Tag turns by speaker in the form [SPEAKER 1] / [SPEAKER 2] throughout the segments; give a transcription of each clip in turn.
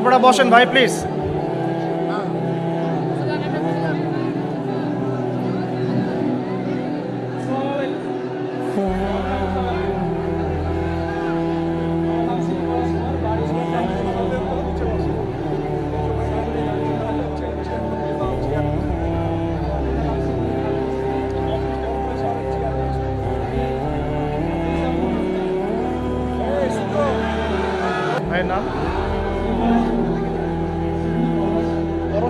[SPEAKER 1] আপনারা বসেন ভাই প্লিজ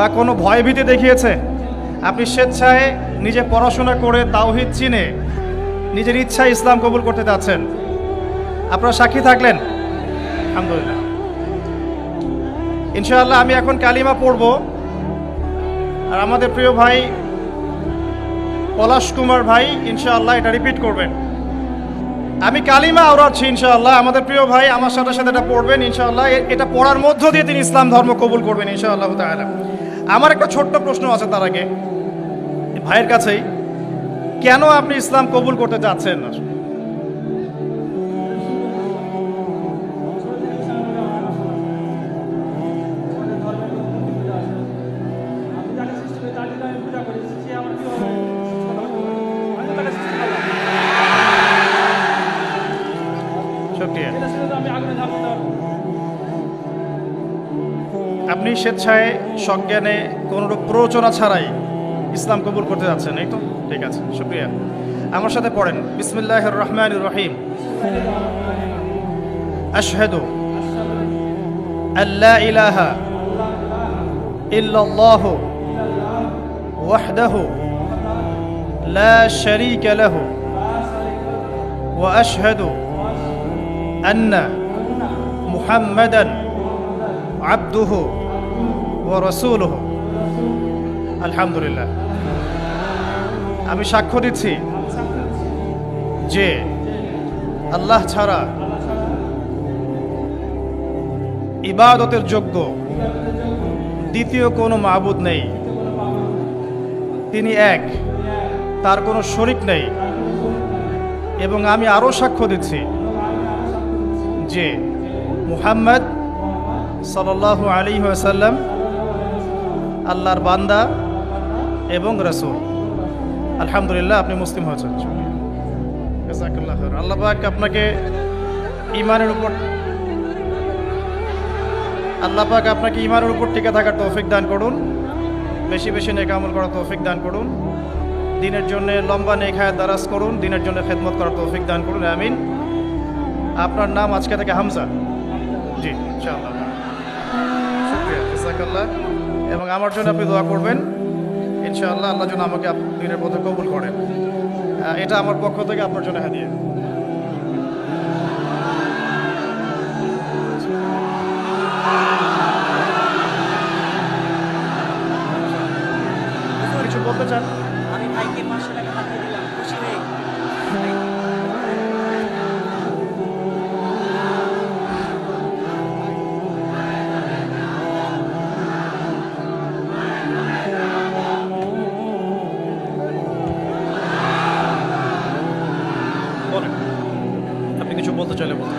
[SPEAKER 1] বা কোনো ভয়ভীতি দেখিয়েছে? আপনি স্বেচ্ছায় নিজে পড়াশোনা করে তাওহিদ চিনে নিজের ইচ্ছায় ইসলাম কবুল করতে যাচ্ছেন আপনারা সাক্ষী থাকলেন? আলহামদুলিল্লাহ। ইনশাআল্লাহ আমি এখন কালিমা পড়ব। আর আমাদের প্রিয় ভাই পলাশ কুমার ভাই ইনশাআল্লাহ এটা রিপিট করবেন। আমি কালিমা আওড়াচ্ছি ইনশাআল্লাহ। আমাদের প্রিয় ভাই আমার সাথে সাথে এটা পড়বেন ইনশাআল্লাহ। এটা পড়ার মধ্য দিয়ে তিনি ইসলাম ধর্ম কবুল করবেন ইনশাআল্লাহ তাআলা। আমার একটা ছোট্ট প্রশ্ন আছে তার আগে। ভাইয়ের কাছেই, কেন আপনি ইসলাম কবুল করতে চাচ্ছেন না আপনি স্বেচ্ছায় সজ্ঞানে কোনোরূপ প্ররোচনা ছাড়াই ইসলাম কবুল করতে যাচ্ছেন, এই তো? ঠিক আছে, শুক্রিয়া। আমার সাথে পড়েন। বিসমিল্লাহ রহমান রহিম। ওয়া আশহাদু আন্না মুহাম্মাদান আব্দুহু ও রসুলহু। আলহামদুলিল্লাহ। আমি সাক্ষ্য দিচ্ছি যে আল্লাহ ছাড়া ইবাদতের যোগ্য দ্বিতীয় কোনো মাহবুদ নেই। তিনি এক, তার কোনো শরিক নেই। এবং আমি আরও সাক্ষ্য দিচ্ছি যে মুহাম্মদ সাল্লাল্লাহু আলী ওয়াসাল্লাম আল্লাহর বান্দা এবং রসুল। আলহামদুলিল্লাহ, আপনি মুসলিম হয়েছেন। জাজাকাল্লাহ খাইর। আল্লাহ আপনাকে ইমানের উপর আল্লাহ পাক আপনাকে ইমানের উপর টিকে থাকার তৌফিক দান করুন। বেশি বেশি নেক আমল করার তৌফিক দান করুন। দিনের জন্য লম্বা নেক হায়াত দারাজ করুন। দিনের জন্য খেদমত করার তৌফিক দান করুন। আমিন। আপনার নাম আজকে থেকে হামজা। জি, ইনশাআল্লাহ। শুক্রিয়া। জাজাকাল্লাহ। এবং আমার জন্য আপনি দোয়া করবেন। ইনশাআল্লাহ আল্লাহ জন্য আমাকে দিনের পথে কবুল করেন। এটা আমার পক্ষ থেকে আপনার জন্য হাদিয়া। কিছু বলতে চান?
[SPEAKER 2] আমি ভাইকে পাঁচশো টাকা বলেন। আপনি কিছু
[SPEAKER 1] বলতে চাইলে বলতে